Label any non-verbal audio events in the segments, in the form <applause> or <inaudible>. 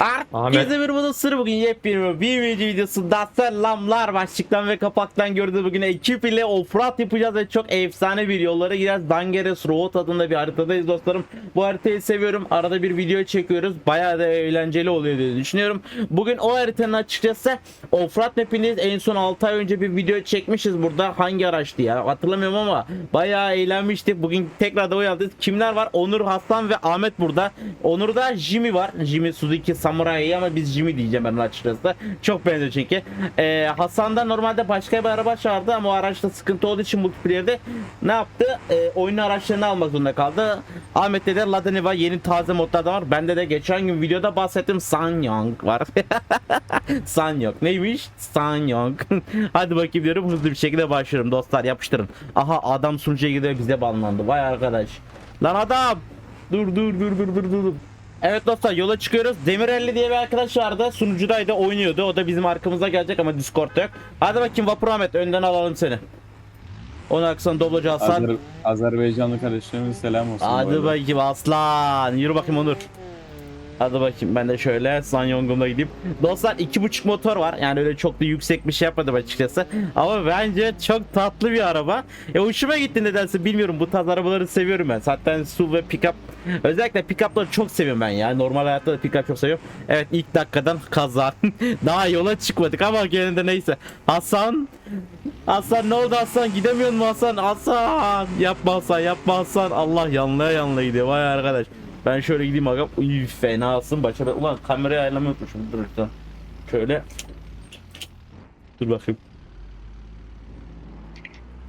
Herkese merhaba dostlar bugün yepyeni bir video videosunda selamlar. Başlıktan ve kapaktan gördüğünüz bugün ekip ile offroad yapacağız ve çok efsane bir yollara gireceğiz. Dangeres Road adında bir haritadayız dostlarım. Bu haritayı seviyorum. Arada bir video çekiyoruz. Bayağı da eğlenceli oluyor diye düşünüyorum. Bugün o haritanın açıkçası offroad mapindeyiz. En son 6 ay önce bir video çekmişiz burada. Hangi araçtı ya? Hatırlamıyorum ama bayağı eğlenmiştik. Bugün tekrar da uyandık kimler var? Onur Hasan ve Ahmet burada. Onur'da Jimmy var. Jimmy Suzuki Samurai ama biz Jimmy diyeceğim ben açıkçası. Çok benziyor çünkü. Ee, Hasan'da normalde başka bir araba çağırdı ama o araçta sıkıntı olduğu için multiplayer'de ne yaptı? Ee, oyun araçlarını almak zorunda kaldı. Ahmet'te de Lada Niva yeni taze modlardan var. Bende de geçen gün videoda bahsettim Sanyong var. <laughs> Sanyong neymiş? Sanyong. <laughs> Hadi bakayım diyorum hızlı bir şekilde başlıyorum dostlar yapıştırın. Aha adam sunucuya gidiyor bize banlandı. Vay arkadaş. Lan adam. Dur dur dur dur dur dur. Evet dostlar yola çıkıyoruz. Demirelli diye bir arkadaş vardı. Sunucudaydı oynuyordu. O da bizim arkamıza gelecek ama Discord'da yok. Hadi bakayım Vapur Ahmet önden alalım seni. Onun aksan doblacı Hasan. Azer Azerbaycanlı kardeşlerimize selam olsun. bu Hadi arada. bakayım aslan. Yürü bakayım Onur. Hadi bakayım ben de şöyle Sanyong'umda gideyim. Dostlar iki buçuk motor var. Yani öyle çok da yüksek bir şey yapmadım açıkçası. Ama bence çok tatlı bir araba. E hoşuma gitti nedense bilmiyorum. Bu tarz arabaları seviyorum ben. Zaten SUV ve pickup özellikle pickup'ları çok seviyorum ben ya. Normal hayatta da pickup çok seviyorum. Evet ilk dakikadan kaza. <laughs> Daha yola çıkmadık ama gene de neyse. Hasan Hasan ne oldu Hasan gidemiyor mu Hasan Hasan yapma Hasan yapma Hasan Allah yanlaya yanlaya gidiyor vay arkadaş ben şöyle gideyim aga Uy, fenasın başa ulan kamerayı ayarlamayı unutmuşum dur lütfen şöyle dur bakayım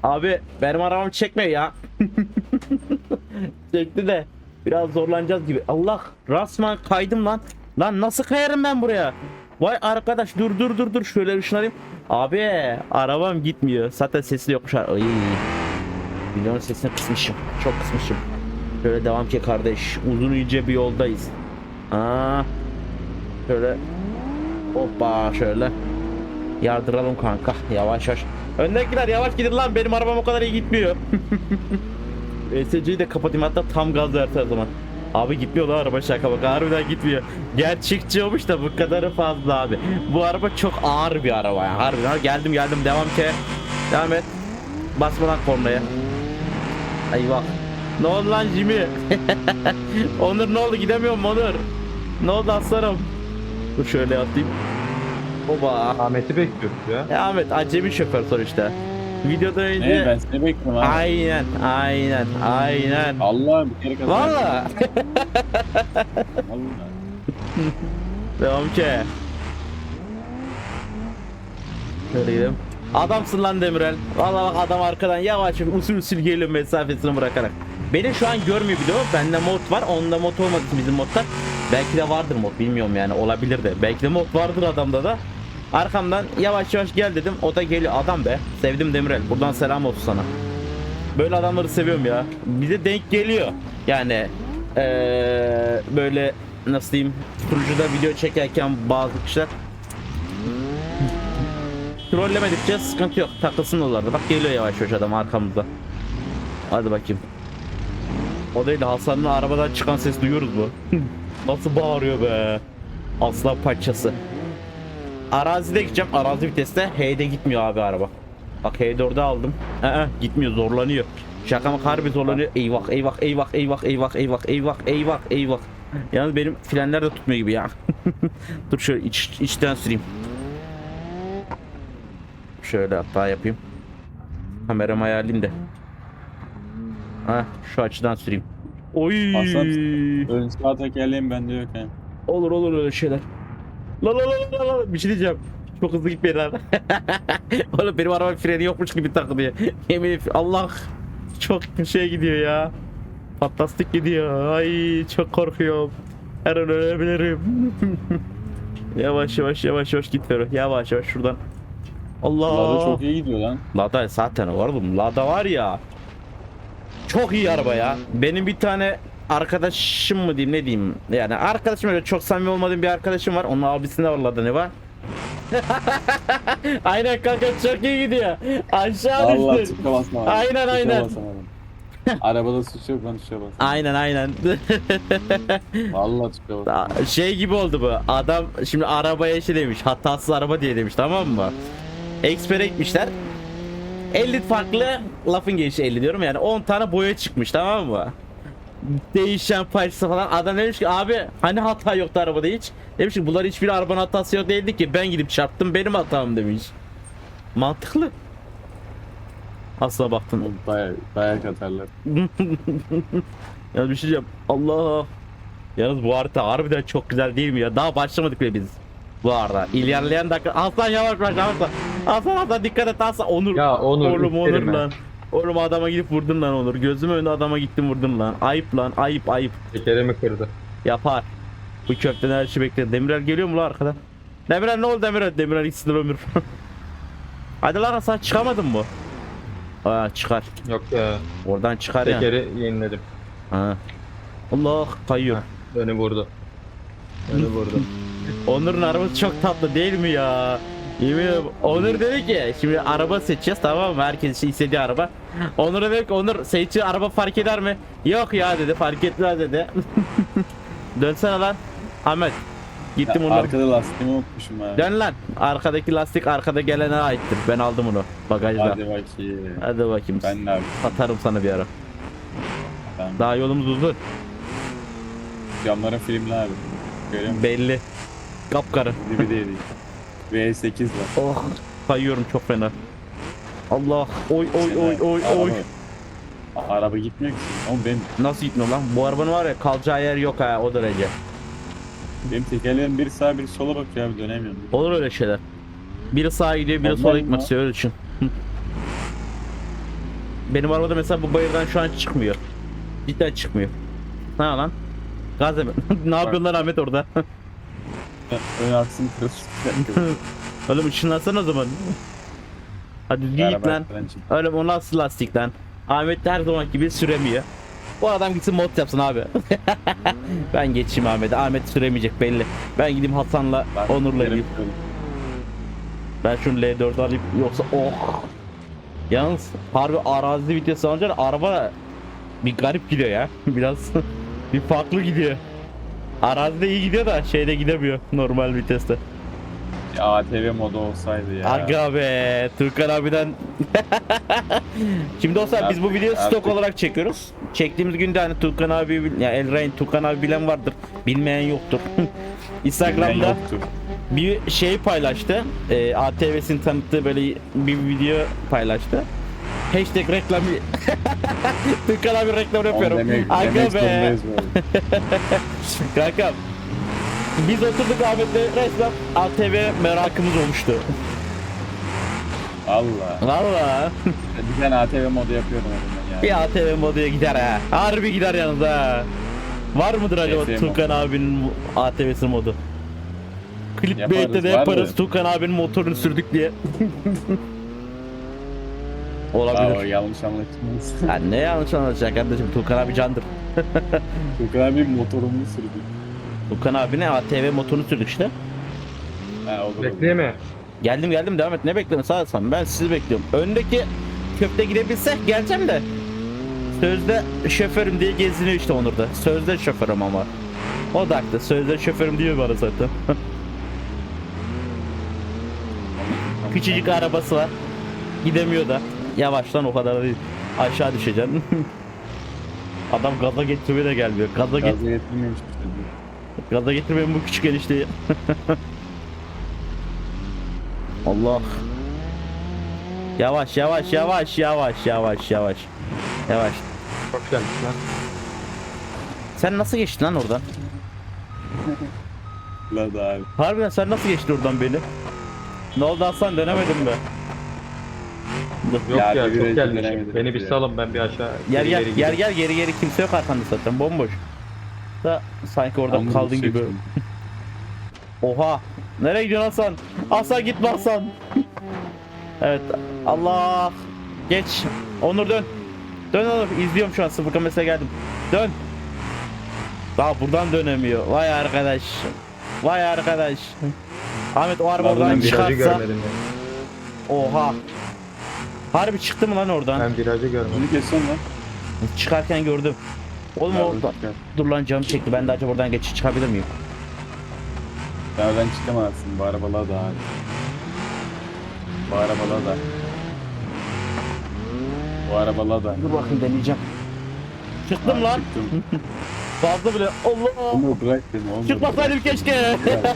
abi benim arabam çekmiyor ya <laughs> çekti de biraz zorlanacağız gibi Allah rasmen kaydım lan lan nasıl kayarım ben buraya Vay arkadaş dur dur dur dur şöyle ışınlayayım. Abi arabam gitmiyor. Zaten sesi yokmuş. Ay. Milyonun sesini kısmışım. Çok kısmışım. Şöyle devam ki kardeş. Uzun ince bir yoldayız. Aa. Şöyle. Hoppa şöyle. Yardıralım kanka. Yavaş yavaş. Öndekiler yavaş gidin lan. Benim arabam o kadar iyi gitmiyor. <laughs> ESC'yi de kapatayım hatta tam gaz verse o zaman. Abi gitmiyor lan araba şaka bak harbiden gitmiyor. Gerçekçi olmuş da bu kadarı fazla abi. Bu araba çok ağır bir araba ya harbiden. Geldim geldim devam ki. Devam et. Basma lan kornaya. Eyvah. Ne oldu lan Jimmy? <laughs> Onur ne oldu gidemiyorum Onur. Ne oldu aslanım? Dur şöyle atayım. Oba. Ahmet'i bekliyoruz ya. Ya Ahmet acemi şoför sonuçta. Videodan önce... Ne ben seni bekliyorum abi. Aynen aynen aynen. Allah bir kere kazandım. Valla. Allah. <laughs> Devam ki. Şöyle gidelim. Adamsın lan Demirel. Valla bak adam arkadan yavaş usul usul geliyor mesafesini bırakarak. Beni şu an görmüyor bile. Bende mod var. Onda mod olmadı bizim modda. Belki de vardır mod bilmiyorum yani olabilir de. Belki de mod vardır adamda da. Arkamdan yavaş yavaş gel dedim. O da geliyor. Adam be. Sevdim Demirel. Buradan selam olsun sana. Böyle adamları seviyorum ya. Bize denk geliyor. Yani eee böyle nasıl diyeyim sunucuda video çekerken bazı kişiler trollemedikçe sıkıntı yok. Takılsın oralarda. Bak geliyor yavaş yavaş adam arkamızda. Hadi bakayım. O değil de Hasan'ın arabadan çıkan ses duyuyoruz mu? <laughs> Nasıl bağırıyor be. Aslan parçası. Arazide gideceğim. Arazi viteste. H'de gitmiyor abi araba. Bak H4'ü aldım. Ee, gitmiyor zorlanıyor. Şaka mı harbi zorlanıyor. Eyvah eyvah eyvah eyvah eyvah eyvah eyvah eyvah eyvah. Yalnız benim frenler de tutmuyor gibi ya. <laughs> Dur şöyle iç, içten süreyim. Şöyle hatta yapayım. Kameramı ayarlayayım da. Ha şu açıdan süreyim. Oy. Ön sağ tekerleğim bende yok he. Olur olur öyle şeyler. La la la la la bir şey diyeceğim. Çok hızlı gitmeyin lan. <laughs> Oğlum benim araba freni yokmuş gibi takılıyor. Yemin ederim Allah çok şey gidiyor ya. Fantastik gidiyor. Ay çok korkuyorum. Her an ölebilirim. <laughs> yavaş yavaş yavaş yavaş git Fero. Yavaş yavaş şuradan. Allah. Lada çok iyi gidiyor lan. Lada zaten var oğlum. Lada var ya. Çok iyi araba ya. Benim bir tane arkadaşım mı diyeyim ne diyeyim. Yani arkadaşım öyle çok samimi olmadığım bir arkadaşım var. Onun abisinde var Lada ne var? <laughs> aynen kanka çok iyi gidiyor. Aşağı Allah düştün. abi. Aynen, aynen. Arabada suç yok lan tuşa bas. Aynen aynen. <laughs> Vallahi tuşa şey gibi oldu bu. Adam şimdi arabaya şey demiş. Hatasız araba diye demiş tamam mı? Expert gitmişler. 50 farklı lafın gelişi 50 diyorum. Yani 10 tane boya çıkmış tamam mı? Değişen parçası falan. Adam demiş ki abi hani hata yoktu arabada hiç? Demiş ki bunlar hiçbir arabanın hatası yok. Değildi ki ben gidip çarptım benim hatam. demiş. Mantıklı. Asla baktın Baya, baya katarlar. <laughs> ya bir şey diyeceğim. Allah. Yalnız bu harita harbiden çok güzel değil mi ya? Daha başlamadık bile biz bu arada. İlerleyen dakika Aslan yavaş yavaş yavaş Aslan Aslan dikkat et. Aslan Onur. Ya Onur, Oğlum Onur lan. Oğlum adama gidip vurdun lan Onur. Gözümün önünde adama gittin vurdun lan. Ayıp lan ayıp ayıp. Tekerimi kırdı. yapar. Bu köften her şey bekler Demirel geliyor mu lan arkadan? Demirel ne oldu Demirel? Demirel ikisinden ömür <laughs> Hadi lan Hasan çıkamadın mı? Aa çıkar. Yok ya. oradan çıkar ya. Tekeri yeniledim. ha. Allah kayıyor. Beni vurdu. Beni vurdu. <laughs> Onur'un arabası çok tatlı değil mi ya? Yemin ederim Onur dedi ki şimdi araba seçeceğiz tamam mı? Herkes işte istediği araba. Onur'a dedi ki Onur seçtiği araba fark eder mi? Yok ya dedi fark etmez dedi. <laughs> Dönsene lan. Ahmet. Gittim Ya, Onur. arkada lastiğimi unutmuşum ha. Dön lan. Arkadaki lastik arkada gelene aittir. Ben aldım onu bagajda. Hadi Hadi, bakayım. bakayım. Ben de abi. Atarım sana bir ara. Tamam. Daha yolumuz uzun. Camların filmli abi. Görüyor musun? Belli. Kapkarı. Dibi değil. <laughs> V8 var. Oh. Kayıyorum çok fena. Allah. Oy oy oy oy oy. Araba, araba gitmiyor ki. Oğlum benim, Nasıl gitmiyor lan? Bu arabanın var ya kalacağı yer yok ha o derece. benim tekerlerim biri sağa biri sola bakıyor abi dönemiyorum. Olur öyle şeyler. Biri sağa gidiyor, biri sola gitmek istiyor öyle düşün. Hı. Benim arabada mesela bu bayırdan şu an çıkmıyor. Cidden çıkmıyor. Ne lan? Gaz mi? <laughs> ne yapıyorsun lan Ahmet orada? <laughs> Ön aksın kırılır. <laughs> Oğlum ışınlansana o zaman. Hadi git lan. Öyle o nasıl lastik lan? Ahmet her zaman gibi süremiyor. Bu adam gitsin mod yapsın abi. <laughs> ben geçeyim Ahmet'e. Ahmet süremeyecek belli. Ben gideyim Hasan'la Onur'la gideyim. Ben şunu L4 alayım yoksa oh. Yalnız harbi arazi vitesi alınca araba bir garip gidiyor ya. <laughs> Biraz bir farklı gidiyor. Arazide iyi gidiyor da şeyde gidemiyor normal viteste. ATV modu olsaydı ya. Aga be Türkan abiden <laughs> Şimdi dostlar biz bu videoyu Artık- stok olarak çekiyoruz. Çektiğimiz günde hani Türkan abi ya Elrain Türkan abi bilen vardır. Bilmeyen yoktur. <laughs> Bilmeyen Instagram'da yoktur. bir şey paylaştı. E, ATV'sin tanıttığı böyle bir video paylaştı. Hashtag reklam <laughs> Türkan abi reklam yapıyorum. demek, Aga demek be. <laughs> Kankam. Biz oturduk Ahmet'le resmen ATV merakımız olmuştu. Allah. Valla. Bir tane ATV modu yapıyorum ben ya. Bir ATV moduya gider ha. Harbi gider yalnız ha. Var mıdır acaba ATV Tukan abinin ATV'si modu? Clickbait'te Yaparız, de yaparız? Tukan abinin motorunu sürdük diye. <laughs> Aa, Olabilir. yanlış anlaşılmasın. <laughs> Ya ne yanlış anlatacak kardeşim Tukan abi candır. <laughs> Tukan abi motorunu sürdü. Tukan abine ATV motorunu sürdük işte. Ha olur. Geldim geldim devam et ne bekliyorsun sağ olsun ben sizi bekliyorum. Öndeki köfte gidebilse geleceğim de. Sözde şoförüm diye geziniyor işte Onur'da. Sözde şoförüm ama. O da haklı. Sözde şoförüm diyor bana zaten. <laughs> Küçücük arabası var. Gidemiyor da. Yavaştan o kadar değil. Aşağı düşeceksin. <laughs> Adam gaza getirmeye de gelmiyor. Gaza, get Gazı getirmemiş işte. gaza getirmeyin bu küçük enişteyi. <laughs> Allah. Yavaş yavaş yavaş yavaş yavaş yavaş. Yavaş. Çok gelmiş lan. Sen nasıl geçtin lan oradan? <laughs> La da abi. Harbiden sen nasıl geçtin oradan beni? Ne oldu Aslan dönemedim be. Yok Ya, ya, çok virajı gelmiş. dönemedim Beni bir salın ben bir aşağı. Geri gel gideyim. gel geri geri kimse yok arkanda zaten bomboş. Da sanki orada Ama kaldın şey gibi. <laughs> Oha. Nereye gidiyorsun Hasan? Hasan gitme Hasan. evet. Allah. Geç. Onur dön. Dön Onur. İzliyorum şu an sıfır kamerasına geldim. Dön. Daha buradan dönemiyor. Vay arkadaş. Vay arkadaş. Ahmet o araba oradan virajı çıkarsa. Oha. Harbi çıktı mı lan oradan? Ben virajı görmedim. Bunu kesiyorsun lan. Çıkarken gördüm. Oğlum Ya, orada. gel. Dur lan canım çekti. Ben de acaba buradan geçip çıkabilir miyim? Sen oradan çıkamazsın. Bu arabalar da abi. Bu arabalar da. Bu arabalar da. Dur bakayım deneyeceğim. Çıktım Abi lan. Çıktım. <laughs> Fazla bile. Allah. Onu bırak beni. Onu Çıkmasaydım keşke. bırak. <laughs>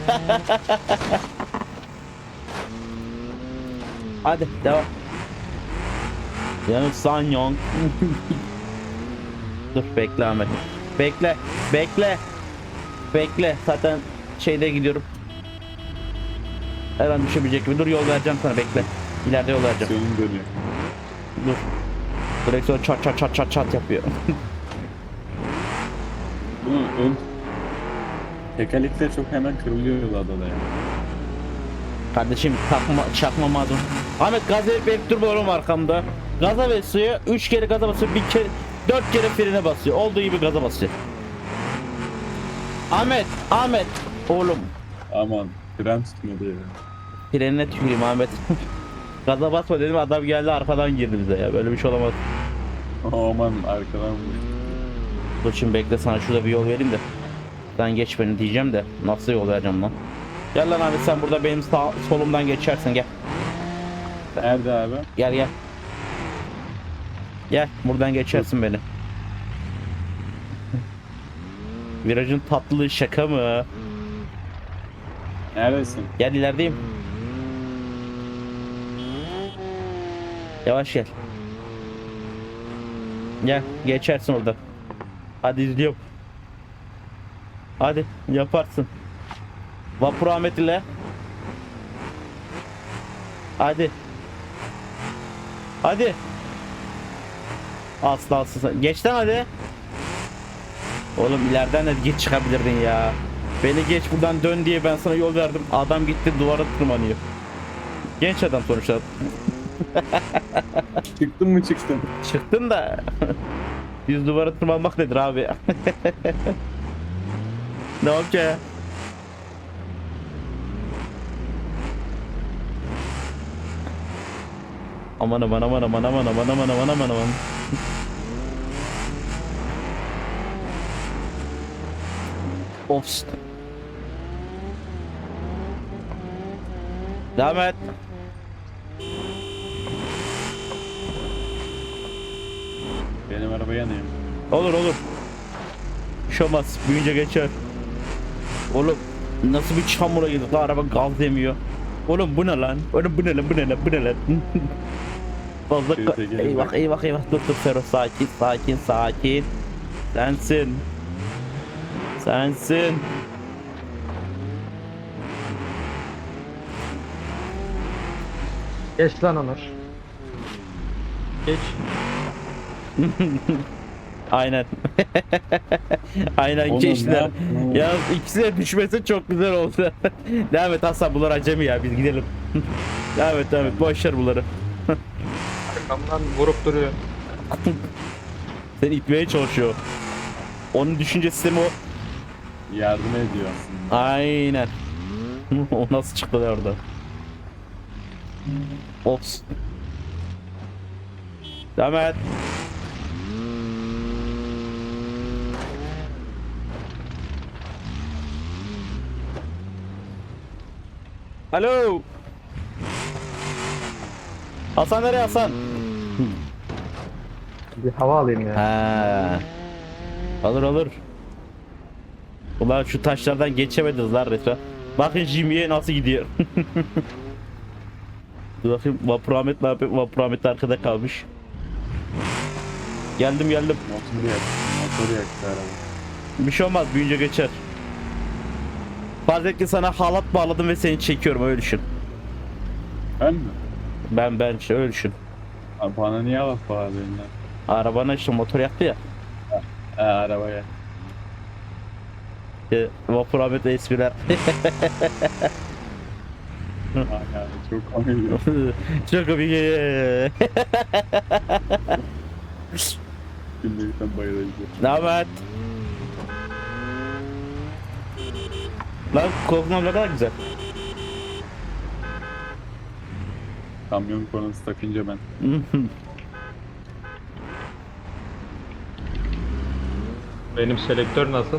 Hadi devam. Yanık Sanyong. <laughs> Dur bekle Ahmet. Bekle. Bekle. Bekle. Zaten şeyde gidiyorum. Her an düşebilecek gibi. Dur yol vereceğim sana bekle. İleride yol vereceğim. Senin dönüyor. Dur. Direksiyon çat çat çat çat çat yapıyor. <laughs> Bunun ön tekerlekler çok hemen kırılıyor adada ya. Kardeşim takma çakma mazlum. Ahmet gaz verip durma oğlum arkamda. Gaza basıyor. 3 kere gaza basıyor. Bir kere 4 kere frene basıyor. Olduğu gibi gaza basıyor. Ahmet, Ahmet. Oğlum Aman fren tutmadı ya. frenine tüküreyim Ahmet. <laughs> gaza basma dedim adam geldi arkadan girdi bize ya. Böyle bir şey olamaz. Aman arkadan. Dur şimdi bekle sana şurada bir yol vereyim de. Sen geç beni diyeceğim de nasıl yol vereceğim lan? Gel lan Ahmet sen burada benim sağ solumdan geçersin gel. Nerede abi? Gel gel. Gel buradan geçersin beni. Virajın tatlılığı şaka mı? Neredesin? Gel ilerideyim. Yavaş gel. Gel geçersin orada. Hadi izliyorum. Hadi yaparsın. Vapur Ahmet ile. Hadi. Hadi. Asla asla. Geç lan hadi. Oğlum ileriden de geç çıkabilirdin ya. Beni geç buradan dön diye ben sana yol verdim. Adam gitti duvara tırmanıyor. Genç adam sonuçta. <laughs> Çıktın mı çıktın? Çıktın da. Yüz duvara tırmanmak nedir abi? <laughs> ne okey? Aman aman aman aman aman aman aman aman aman aman. Of. Devam et. Benim araba yanıyor. Olur olur. Bir şey olmaz. Büyünce geçer. Oğlum nasıl bir çamura girdik lan araba gaz demiyor. Oğlum bu ne lan? Oğlum bu ne lan bu ne lan bu ne lan? <laughs> Fazla Şöyle ka- eyvah bak. eyvah eyvah dur dur Fero sakin sakin sakin. Sensin. Sensin. Geç lan Onur. Geç. <laughs> Aynen. <laughs> Aynen Oğlum, ne geçtiler. yaptın? Yalnız ikisi de düşmesi çok güzel oldu. <laughs> devam et Hasan bunlar acemi ya biz gidelim. devam et devam et boş ver bunları. Arkamdan vurup duruyor. Seni itmeye çalışıyor. Onun düşünce sistemi o. Yardım ediyor aslında. Aynen. <laughs> o nasıl çıktı da orada? Ops. Devam et. Alo. Hasan nereye Hasan? Bir hava alayım ya. Ha. Olur olur. Ulan şu taşlardan geçemediniz lan resmen. Bakın Jimmy'ye nasıl gidiyor. <laughs> Dur bakayım Vapur Ahmet ne yapıyor? Vapur Ahmet de arkada kalmış. Geldim geldim. Motoru yaktı. Motoru yaktı. Bir şey olmaz büyünce geçer. Farz et ki sana halat bağladım ve seni çekiyorum öyle düşün. Ben mi? Ben ben öyle düşün. Abi bana niye bağırıyorsun lan? Arabana işte motor yaktı ya. He arabaya. İşte Vapur Ahmet'le espriler. Ay <laughs> abi çok komik. Çok komik. Gülmekten bayılacağım. Ne haber? Lan korkmam ne kadar güzel. Kamyon konusu takınca ben. Benim selektör nasıl?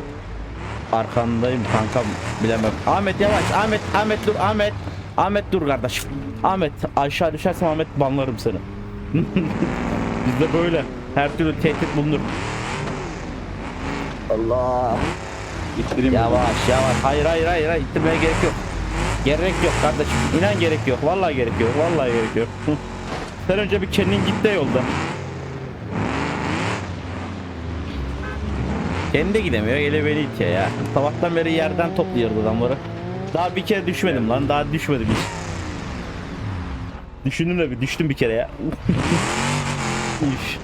Arkandayım kankam bilemem. Ahmet yavaş. Ahmet Ahmet dur Ahmet. Ahmet dur kardeşim. Ahmet aşağı düşersen Ahmet banlarım seni. <laughs> Bizde böyle. Her türlü tehdit bulunur. Allah. İttireyim mi? Yavaş yavaş. Hayır hayır hayır. hayır. İttirmeye gerek yok. Gerek yok kardeşim. İnan gerek yok. Vallahi gerek yok. Vallahi gerek yok. <laughs> Sen önce bir kendin git de yolda. Kendi de gidemiyor. Ele beni itiyor ya. Sabahtan beri yerden topluyordu adamları. Daha bir kere düşmedim lan. Daha düşmedim hiç. Düşündüm de bir düştüm bir kere ya. <laughs> Üf.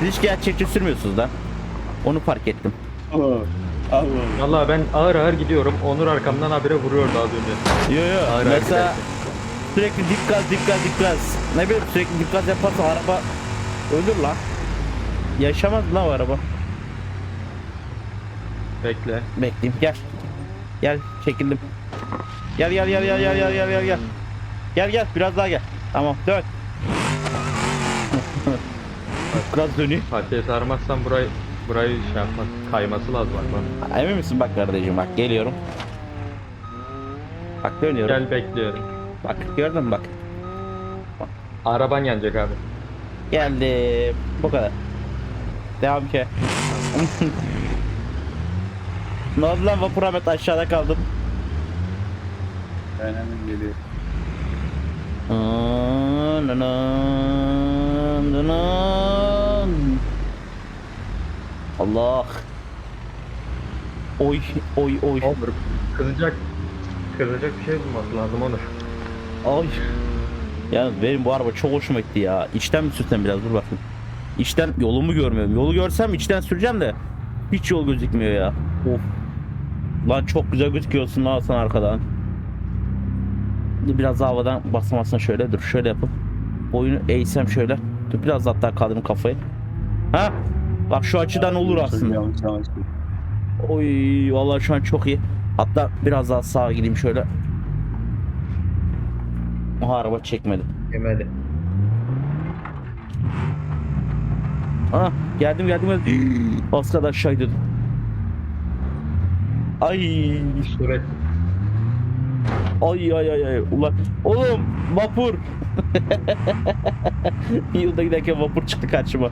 Siz hiç gerçekçi sürmüyorsunuz lan. Onu fark ettim. Allah. Allah. Vallahi ben ağır ağır gidiyorum. Onur arkamdan habire vuruyordu az önce. Yo yo. Hayır, Mesela gidersin. Sürekli dip gaz dip gaz dip gaz. Ne bileyim sürekli dip gaz yaparsa araba ölür lan. Yaşamaz lan o araba. Bekle. Bekleyeyim gel. Gel çekildim. Gel gel gel gel gel gel gel gel gel. Gel gel biraz daha gel. Tamam dön. <laughs> biraz dönüyor. Fatih'e sarmazsan burayı burayı şey yapmak kayması lazım bak. Emin misin bak kardeşim bak geliyorum. Bak dönüyorum. Gel bekliyorum. Bak gördün mü bak. Araban yanacak abi. Geldim. Bu kadar. Devam ki. <laughs> ne oldu lan vapur Ahmet aşağıda kaldım. Ben hemen geliyorum. Allah. Oy oy oy. Onur kızacak kızacak bir şey bulması lazım Onur. Ay. Yalnız benim bu araba çok hoşuma gitti ya. İçten mi sürsem biraz dur bakayım. İçten yolumu görmüyorum. Yolu görsem içten süreceğim de hiç yol gözükmüyor ya. Of. Lan çok güzel gözüküyorsun lan sen arkadan. Biraz daha havadan basamasına şöyle dur şöyle yapıp boyunu eğsem şöyle. Dur biraz hatta kaldırım kafayı. Ha? Bak şu açıdan olur aslında. Oy vallahi şu an çok iyi. Hatta biraz daha sağa gideyim şöyle. Aha araba çekmedi. Yemedi. Aha geldim geldim geldim. Az kadar aşağı dedim. Ay Suret. ay ay ay ay ulan oğlum vapur. <laughs> Yolda giderken vapur çıktı karşıma.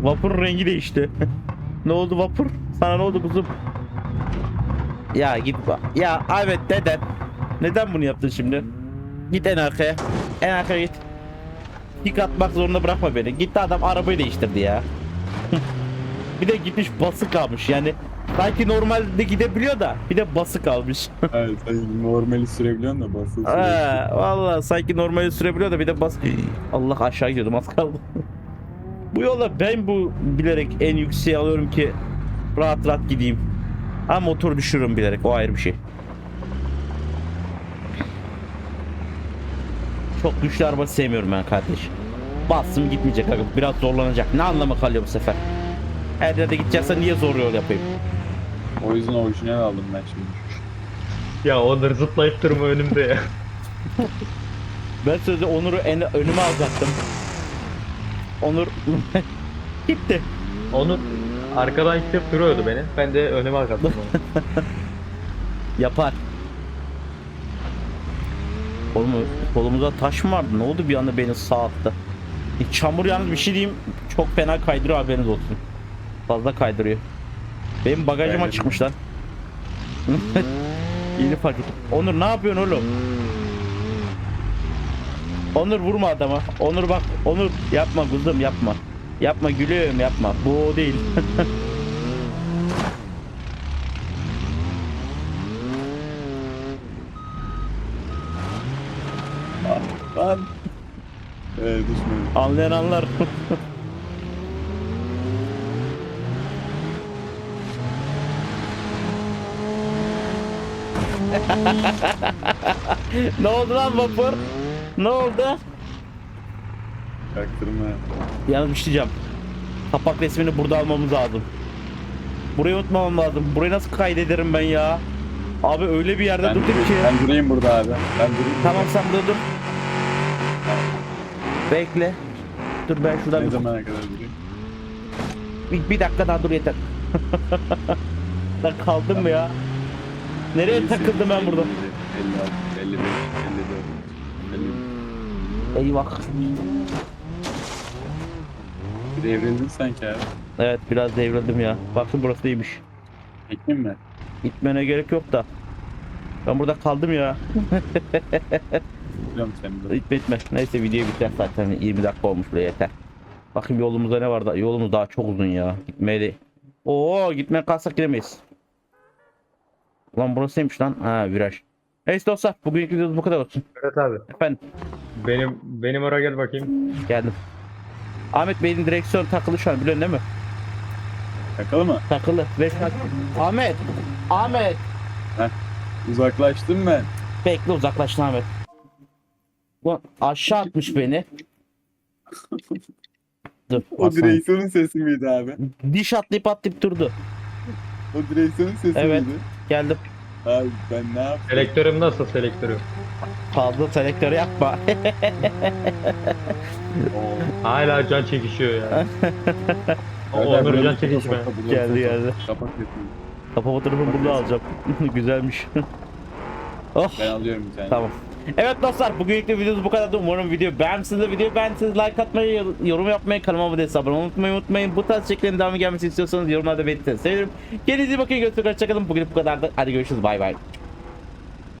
Vapurun rengi değişti. <laughs> ne oldu vapur? Sana ne oldu kuzum? Ya git bak. Ya evet neden? Neden bunu yaptın şimdi? Git en arkaya. En arkaya git. Dik atmak zorunda bırakma beni. Gitti adam arabayı değiştirdi ya. <laughs> bir de gitmiş basık almış yani. Sanki normalde gidebiliyor da bir de basık almış. <laughs> Evet sen normali sürebiliyorsun da basın Ha, vallahi sanki normali sürebiliyor da bir de bas. <gasps> Allah aşağı gidiyordum az kaldı. <laughs> bu yola ben bu bilerek en yükseğe alıyorum ki rahat rahat gideyim. Ha motor düşürürüm bilerek o ayrı bir şey. Çok güçlü araba sevmiyorum ben kardeş. Bastım gitmeyecek abi. Biraz zorlanacak. Ne anlamı kalıyor bu sefer? Her yerde gideceksen niye zor yol yapayım? O yüzden orijinal aldım ben şimdi. Ya Onur zıplayıp durma önümde ya. <laughs> Ben sözde Onur'u en önüme alacaktım. Onur <laughs> gitti. Onur arkadan ittirip duruyordu beni. Ben de önüme akattım onu. <laughs> Yapar. Oğlum kolumuza taş mı vardı? Ne oldu bir anda beni sağ attı? E, çamur yalnız bir şey diyeyim. Çok fena kaydırıyor haberiniz olsun. Fazla kaydırıyor. Benim bagajıma Evet. çıkmış lan. <laughs> Yeni fark ettim. Onur ne yapıyorsun oğlum? Onur vurma adama. Onur bak. Onur yapma kuzum yapma. Yapma gülüyorum yapma. Bu o değil. <laughs> Lan. Düşmedim. Anlayan anlar. <laughs> ne oldu lan vapur? Ne oldu? Çaktırma. Yalnız bir şey diyeceğim. Kapak resmini burada almamız lazım. Burayı unutmamam lazım. Burayı nasıl kaydederim ben ya? Abi öyle bir yerde Ben, durduk ki. ben durayım burada abi. Ben durayım. Tamam sen burada dur. Bekle. Dur ben şuradan Ne bir, zamana kadar bir, bir dakika daha dur yeter. <laughs> Lan kaldım mı ya? Nereye takıldım ben burada? 56, 55, 54, 50. Eyvah. Bir devrildin sanki abi. Evet biraz devrildim ya. Bakın burası iyiymiş. Ekin mi? Gitmene gerek yok da. Ben burada kaldım ya. <laughs> Biliyorum. Gitme gitme. Neyse video biter zaten. 20 dakika olmuş buraya yeter. Bakın yolumuzda ne var da. Yolumuz daha çok uzun ya. Gitmeye de. Oo gitmeye kalksak gidemeyiz. Ulan burası neymiş lan? Ha viraj. Neyse dostlar bugünkü videomuz bu kadar olsun. Evet abi. Efendim Benim benim oraya gel bakayım. geldim. Ahmet Bey'in direksiyon takılı şu an biliyorsun değil mi? Takılı mı? Takılı. Ve Ahmet. Ahmet. Uzaklaştım ben. Bekle uzaklaştın Ahmet. Ulan aşağı atmış beni. Dur. O direksiyonun sesi miydi abi? Diş atlayıp atlayıp durdu. O direksiyonun sesi Evet. miydi? Geldim. Abi ben ne yaptım? Selektörüm nasıl selektörüm? Fazla selektörü yapma. <laughs> Hala can çekişiyor ya. <laughs> O Nereden Onur can çekişme. Geldi, geldi. Kapak. Kafa fotoğrafını burada alacağım. <laughs> Güzelmiş. oh Ben alıyorum bir tane. tamam. Evet dostlar bugünlük de videomuz bu kadardı. Umarım video beğenmişsinizdir. Videoyu beğendiyseniz like atmayı, yorum yapmayı, kanalıma abone olmayı, abone olmayı unutmayın. Bu tarz içeriklerin devamı gelmesini istiyorsanız yorumlarda belirtin. Sevinirim. Kendinize iyi bakın. Görüşürüz. Hoşçakalın. Bugün bu kadardı. Hadi görüşürüz. Bay bay.